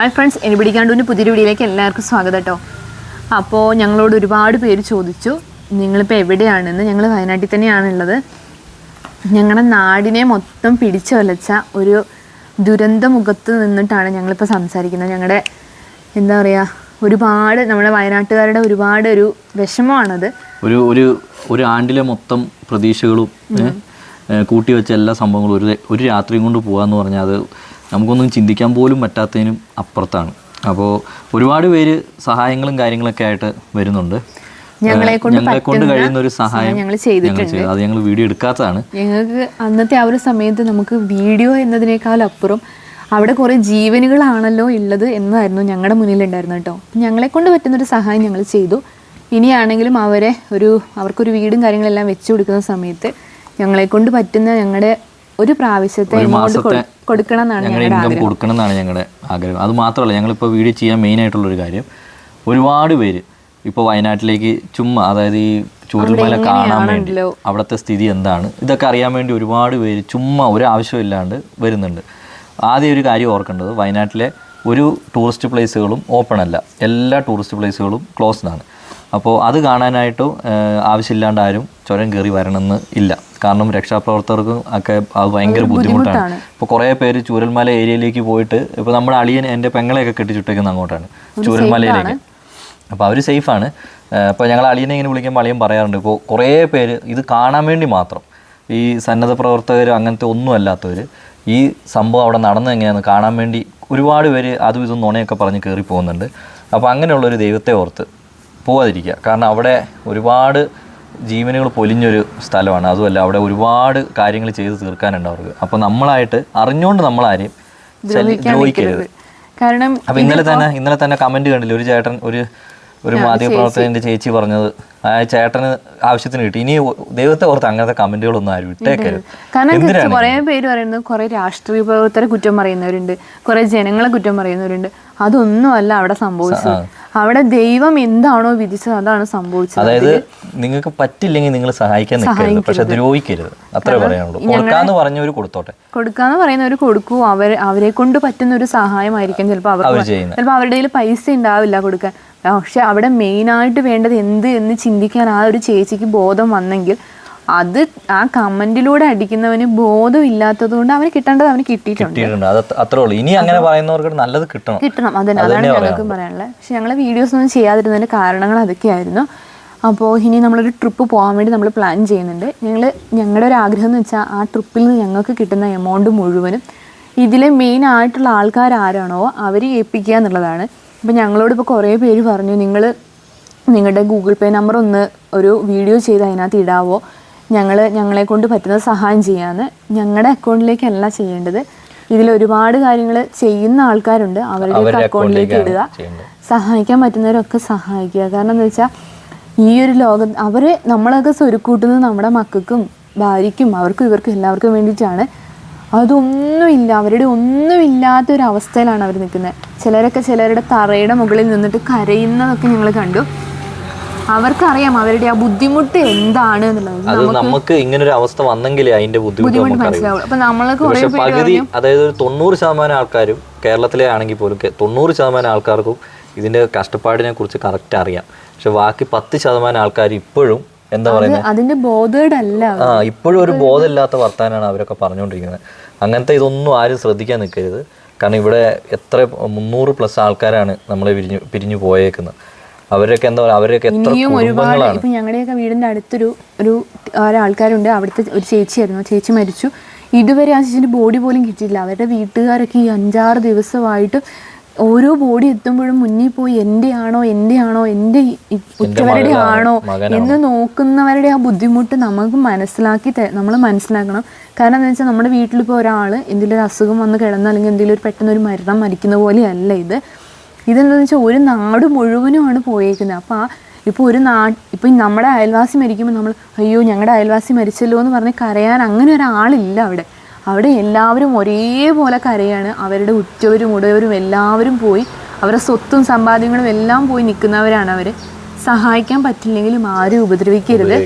Hi friends any പിടിക്കാണ്ടൂന്റെ പുതിയൊരു വീഡിയോയിലേക്ക് എല്ലാവർക്കും സ്വാഗതം കേട്ടോ അപ്പോൾ ഞങ്ങളോട് ഒരുപാട് പേര് ചോദിച്ചു നിങ്ങളിപ്പോൾ എവിടെയാണെന്ന്? ഞങ്ങൾ വയനാട്ടിൽ തന്നെയാണുള്ളത്. ഞങ്ങളുടെ നാടിനെ മൊത്തം പിടിച്ചു വലച്ച ഒരു ദുരന്ത മുഖത്ത് നിന്നിട്ടാണ് ഞങ്ങളിപ്പോൾ സംസാരിക്കുന്നത്. ഞങ്ങളുടെ എന്താ പറയുക ഒരുപാട് നമ്മുടെ വയനാട്ടുകാരുടെ ഒരുപാട് ഒരു വിഷമമാണത്. ഒരു ഒരു ഒരു ആണ്ടിലെ മൊത്തം പ്രതീക്ഷകളും കൂട്ടിവെച്ച എല്ലാ സംഭവങ്ങളും ഒരു ഒരു രാത്രിയും കൊണ്ട് പോകാന്ന് പറഞ്ഞാൽ അത് നമുക്കൊന്നും ചിന്തിക്കാൻ പോലും പറ്റാത്തതിനും അപ്പുറത്താണ്. അപ്പോൾ ഒരുപാട് പേര് സഹായങ്ങളും കാര്യങ്ങളൊക്കെ ആയിട്ട് വരുന്നുണ്ട്. ഞങ്ങളെ കൊണ്ട് കഴിയുന്ന ഒരു സഹായം ഞങ്ങൾ ചെയ്തിട്ടുണ്ട്. അത് ഞങ്ങൾ വീഡിയോ എടുക്കാത്തതാണ്. ഞങ്ങൾക്ക് അന്നത്തെ ആ ഒരു സമയത്ത് നമുക്ക് വീഡിയോ എന്നതിനേക്കാൾ അപ്പുറം അവിടെ കുറേ ജീവനുകളാണല്ലോ ഉള്ളത് എന്നായിരുന്നു ഞങ്ങളുടെ മുന്നിലുണ്ടായിരുന്നു കേട്ടോ. ഞങ്ങളെ കൊണ്ട് പറ്റുന്നൊരു സഹായം ഞങ്ങൾ ചെയ്തു. ഇനിയാണെങ്കിലും അവരെ ഒരു അവർക്കൊരു വീടും കാര്യങ്ങളെല്ലാം വെച്ചു കൊടുക്കുന്ന സമയത്ത് ഞങ്ങളെ കൊണ്ട് പറ്റുന്ന ഞങ്ങളുടെ ഒരു പ്രാവശ്യത്തെ എമൗണ്ട് കൊടുക്കണം എന്നാണ് ഞങ്ങളുടെ ഞങ്ങളുടെ ഇൻകം കൊടുക്കണം എന്നാണ് ഞങ്ങളുടെ ആഗ്രഹം. അത് മാത്രമല്ല ഞങ്ങളിപ്പോൾ വീഡിയോ ചെയ്യാൻ മെയിൻ ആയിട്ടുള്ള ഒരു കാര്യം ഒരുപാട് പേര് ഇപ്പോൾ വയനാട്ടിലേക്ക് ചുമ്മാ അതായത് ഈ ചൂരൽമല കാണാൻ വേണ്ടി അവിടുത്തെ സ്ഥിതി എന്താണ്? ഇതൊക്കെ അറിയാൻ വേണ്ടി ഒരുപാട് പേര് ചുമ്മാ ഒരു ആവശ്യമില്ലാണ്ട് വരുന്നുണ്ട്. ആദ്യം ഒരു കാര്യം ഓർക്കേണ്ടത് വയനാട്ടിലെ ഒരു ടൂറിസ്റ്റ് പ്ലേസുകളും ഓപ്പൺ അല്ല. എല്ലാ ടൂറിസ്റ്റ് പ്ലേസുകളും ക്ലോസ്ഡ് ആണ്. അപ്പോൾ അത് കാണാനായിട്ട് ആവശ്യമില്ലാണ്ട് ആരും ചുരം കയറി വരണമെന്ന് ഇല്ല. കാരണം രക്ഷാപ്രവർത്തകർക്കും ഒക്കെ അത് ഭയങ്കര ബുദ്ധിമുട്ടാണ്. ഇപ്പോൾ കുറേ പേര് ചൂരൽമല ഏരിയയിലേക്ക് പോയിട്ട് ഇപ്പോൾ നമ്മുടെ അളിയൻ എന്റെ പെങ്ങളെയൊക്കെ കെട്ടിച്ചിട്ടേക്കുന്ന അങ്ങോട്ടാണ്. ചൂരൽമലയിലേക്ക്. അപ്പോൾ അവർ സേഫാണ്. അപ്പോൾ ഞങ്ങൾ അളിയനെ ഇങ്ങനെ വിളിക്കുമ്പോൾ അളിയൻ പറയാറുണ്ട് ഇപ്പോൾ കുറേ പേര് ഇത് കാണാൻ വേണ്ടി മാത്രം ഈ സന്നദ്ധ പ്രവർത്തകർ അങ്ങനത്തെ ഒന്നും അല്ലാത്തവർ ഈ സംഭവം അവിടെ നടന്നത് എങ്ങനെയാണെന്ന് കാണാൻ വേണ്ടി ഒരുപാട് പേര് അതും ഇതും നുണയൊക്കെ പറഞ്ഞ് കയറി പോകുന്നുണ്ട്. അപ്പോൾ അങ്ങനെയുള്ളൊരു ദൈവത്തെ ഓർത്ത് പോവാതിരിക്കുക. കാരണം അവിടെ ഒരുപാട് ജീവനുകൾ പൊലിഞ്ഞൊരു സ്ഥലമാണ്. അതുമല്ല അവിടെ ഒരുപാട് കാര്യങ്ങൾ ചെയ്ത് തീർക്കാനുണ്ട് അവർക്ക്. അപ്പോൾ നമ്മളായിട്ട് അറിഞ്ഞുകൊണ്ട് നമ്മളാരെയും ദ്രോഹിക്കരുത്. കാരണം അപ്പൊ ഇന്നലെ തന്നെ ഇന്നലെ തന്നെ കമന്റ് കണ്ടില്ല? ഒരു ചേട്ടൻ ഒരു ഒരു മാധ്യമപ്രവർത്തകന്റെ ചേച്ചി. പറഞ്ഞത്. ആ ചേട്ടന് ആവശ്യത്തിന് കിട്ടി. ഇനി ദൈവത്തെ ഓർത്ത് അങ്ങനത്തെ കമന്റുകളൊന്നും ആരും ഇട്ടേക്കരുത്. കാരണം കുറേ പേര് പറയുന്നത് കുറേ രാഷ്ട്രീയ പ്രവർത്തകരെ കുറ്റം പറയുന്നവരുണ്ട്. കുറേ ജനങ്ങളെ കുറ്റം പറയുന്നവരുണ്ട്. അതൊന്നും അല്ല അവിടെ സംഭവിച്ചത്. അവിടെ ദൈവം എന്താണോ വിധിച്ചത് അതാണ് സംഭവിച്ചത്. അതായത് നിങ്ങൾക്ക് പറ്റില്ലെങ്കിൽ നിങ്ങൾ സഹായിക്കാൻ നിൽക്കരുത്. പക്ഷെ ദ്രോഹിക്കരുത്. അത്ര പറയാനുള്ളൂ. കൊടുക്കാന്ന് പറഞ്ഞവർ കൊടുത്തോട്ടെ. കൊടുക്കാന്ന് പറയുന്നവർ കൊടുക്കൂ. അവർ അവരെ കൊണ്ട് പറ്റുന്ന ഒരു സഹായമായിരിക്കും ചിലപ്പോൾ അവർ ചിലപ്പോൾ അവരുടെ കയ്യിൽ പൈസ ഉണ്ടാവില്ല കൊടുക്കാൻ. പക്ഷെ അവിടെ മെയിനായിട്ട് വേണ്ടത് എന്ത് എന്ന് ചിന്തിക്കാൻ ആ ഒരു ചേച്ചിക്ക് ബോധം വന്നെങ്കിൽ അത് ആ കമന്റിലൂടെ അടിക്കുന്നവന് ബോധം ഇല്ലാത്തത് കൊണ്ട് അവന് കിട്ടേണ്ടത് അവന് കിട്ടിയിട്ടുണ്ട്. കിട്ടിയിട്ടുണ്ട്. അത് അത്രേ ഉള്ളൂ. ഇനി അങ്ങനെ പറയുന്നവർക്ക് നല്ലത് കിട്ടണം. കിട്ടണം. അതന്നെ അതാണ് ഞങ്ങൾക്ക് പറയാനുള്ളത്. പക്ഷെ ഞങ്ങൾ വീഡിയോസ് ഒന്നും ചെയ്യാതിരുന്നതിന്റെ കാരണങ്ങൾ അതൊക്കെയായിരുന്നു. അപ്പോൾ ഇനി നമ്മളൊരു ട്രിപ്പ് പോകാൻ വേണ്ടി നമ്മൾ പ്ലാൻ ചെയ്യുന്നുണ്ട്. ഞങ്ങൾ ഞങ്ങളുടെ ഒരു ആഗ്രഹം എന്ന് വെച്ചാൽ ആ ട്രിപ്പിൽ നിന്ന് ഞങ്ങൾക്ക് കിട്ടുന്ന എമൗണ്ട് മുഴുവനും ഇതിലെ മെയിൻ ആയിട്ടുള്ള ആൾക്കാർ ആരാണോ അവരെ ഏൽപ്പിക്കുക എന്നുള്ളതാണ്. അപ്പോൾ ഞങ്ങളോട് ഇപ്പോൾ കുറേ പേര് പറഞ്ഞു നിങ്ങൾ നിങ്ങളുടെ ഗൂഗിൾ പേ നമ്പർ ഒന്ന് ഒരു വീഡിയോ ചെയ്ത് അതിനകത്ത് ഇടാവോ? ഞങ്ങൾ ഞങ്ങളെ കൊണ്ട് പറ്റുന്ന സഹായം ചെയ്യാന്ന് ഞങ്ങളുടെ അക്കൗണ്ടിലേക്കല്ല ചെയ്യേണ്ടത്. ഇതിൽ ഒരുപാട് കാര്യങ്ങൾ ചെയ്യുന്ന ആൾക്കാരുണ്ട്. അവരുടെ അവരുടെ അക്കൗണ്ടിലേക്ക് ഇടുക. സഹായിക്കാൻ പറ്റുന്നവരൊക്കെ സഹായിക്കുക. കാരണം എന്താ വെച്ചാൽ ഈ ഒരു ലോകം അവർ നമ്മളൊക്കെ സ്വരുക്കൂട്ടുന്നത് നമ്മുടെ മക്കൾക്കും ഭാര്യയ്ക്കും അവർക്കും ഇവർക്കും എല്ലാവർക്കും വേണ്ടിയിട്ടാണ്. അതൊന്നുമില്ല അവരുടെ ഒന്നുമില്ലാത്ത ഒരു അവസ്ഥയിലാണ് അവർ നിൽക്കുന്നത്. ചിലരൊക്കെ ചിലരുടെ തറയുടെ മുകളിൽ നിന്നിട്ട് കരയുന്നതൊക്കെ ഞങ്ങൾ കണ്ടു. അവർക്കറിയാം അവരുടെ ആ ബുദ്ധിമുട്ട് എന്താണ് അത് നമുക്ക് ഇങ്ങനെ ഒരു അവസ്ഥ വന്നെങ്കിലേ അതിന്റെ ബുദ്ധിമുട്ട് നമുക്ക് പകുതി അതായത് ഒരു തൊണ്ണൂറ് ശതമാനം ആൾക്കാരും കേരളത്തിലെ ആണെങ്കിൽ പോലും തൊണ്ണൂറ് ശതമാനം ആൾക്കാർക്കും ഇതിന്റെ കഷ്ടപ്പാടിനെ കുറിച്ച് കറക്റ്റ് അറിയാം. പക്ഷെ ബാക്കി പത്ത് ശതമാനം ആൾക്കാർ ഇപ്പോഴും എന്താ പറയുന്നത് അതിന്റെ ബോധേഡല്ല ആ ഇപ്പോഴും ഒരു ബോധമില്ലാത്ത വർത്താനാണ് അവരൊക്കെ പറഞ്ഞുകൊണ്ടിരിക്കുന്നത്. അങ്ങനത്തെ ഇതൊന്നും ആരും ശ്രദ്ധിക്കാൻ നിൽക്കരുത്. കാരണം ഇവിടെ എത്ര മുന്നൂറ് പ്ലസ് ആൾക്കാരാണ് നമ്മളെ പിരിഞ്ഞു പിരിഞ്ഞു പോയേക്കുന്നത്. അവരൊക്കെ എന്താ പറയുക അവരൊക്കെ എത്ര ഇനിയും ഒരുപാട് കുടുംബങ്ങളാണ്. ഇപ്പൊ ഞങ്ങളുടെയൊക്കെ വീടിന്റെ അടുത്തൊരു ഒരു ഒരാൾക്കാരുണ്ട്. അവിടുത്തെ ഒരു ചേച്ചിയായിരുന്നു ചേച്ചി മരിച്ചു. ഇതുവരെ ആ ചേച്ചിന്റെ ബോഡി പോലും കിട്ടിയില്ല അവരുടെ വീട്ടുകാരൊക്കെ ഈ അഞ്ചാറ് ദിവസമായിട്ട് ഓരോ ബോഡി എത്തുമ്പോഴും മുന്നിൽ പോയി എന്റെ ആണോ എന്റെ ആണോ എന്റെ ഈ ഉറ്റവരുടെ ആണോ എന്ന് നോക്കുന്നവരുടെ ആ ബുദ്ധിമുട്ട് നമുക്ക് മനസ്സിലാക്കി നമ്മൾ മനസ്സിലാക്കണം. കാരണം എന്താ വെച്ചാൽ നമ്മുടെ വീട്ടിലിപ്പോൾ ഒരാൾ എന്തെങ്കിലും ഒരു അസുഖം വന്ന് കിടന്ന് അല്ലെങ്കിൽ എന്തെങ്കിലും ഒരു പെട്ടെന്ന് ഒരു മരണം മരിക്കുന്ന പോലെയല്ല ഇത്. ഇതെന്താണെന്ന് വെച്ചാൽ ഒരു നാട് മുഴുവനുമാണ് പോയേക്കുന്നത്. അപ്പോൾ ആ ഇപ്പോൾ ഒരു നാ ഇപ്പം നമ്മുടെ അയൽവാസി മരിക്കുമ്പോൾ നമ്മൾ അയ്യോ ഞങ്ങളുടെ അയൽവാസി മരിച്ചല്ലോ എന്ന് പറഞ്ഞ് കരയാൻ അങ്ങനെ ഒരാളില്ല അവിടെ. അവിടെ എല്ലാവരും ഒരേപോലെ കരയാണ്. അവരുടെ ഉറ്റവരും ഉടയവരും എല്ലാവരും പോയി അവരുടെ സ്വത്തും സമ്പാദ്യങ്ങളും എല്ലാം പോയി നിൽക്കുന്നവരാണ് അവർ സഹായിക്കാൻ പറ്റില്ലെങ്കിലും ആരും ഉപദ്രവിക്കരുത്.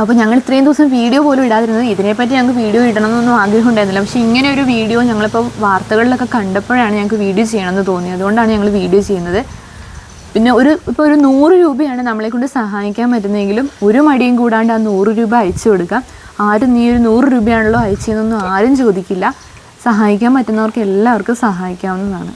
അപ്പോൾ ഞങ്ങൾ ഇത്രയും ദിവസം വീഡിയോ പോലും ഇടാതിരുന്നത് ഇതിനെപ്പറ്റി ഞങ്ങൾക്ക് വീഡിയോ ഇടണമെന്നൊന്നും ആഗ്രഹം ഉണ്ടായിരുന്നില്ല. പക്ഷേ ഇങ്ങനെ ഒരു വീഡിയോ ഞങ്ങളിപ്പോൾ വാർത്തകളിലൊക്കെ കണ്ടപ്പോഴാണ് ഞങ്ങൾക്ക് വീഡിയോ ചെയ്യണമെന്ന് തോന്നിയത്. അതുകൊണ്ടാണ് ഞങ്ങൾ വീഡിയോ ചെയ്യുന്നത്. പിന്നെ ഒരു ഇപ്പോൾ ഒരു നൂറ് രൂപയാണ് നമ്മളെ കൊണ്ട് സഹായിക്കാൻ പറ്റുന്നതെങ്കിലും ഒരു മടിയും കൂടാണ്ട് ആ നൂറ് രൂപ അയച്ചു കൊടുക്കാം. ആരും നീ ഒരു നൂറ് രൂപയാണല്ലോ അയച്ചതെന്നൊന്നും ആരും ചോദിക്കില്ല. സഹായിക്കാൻ പറ്റുന്നവർക്ക് എല്ലാവർക്കും സഹായിക്കാവുന്നതാണ്.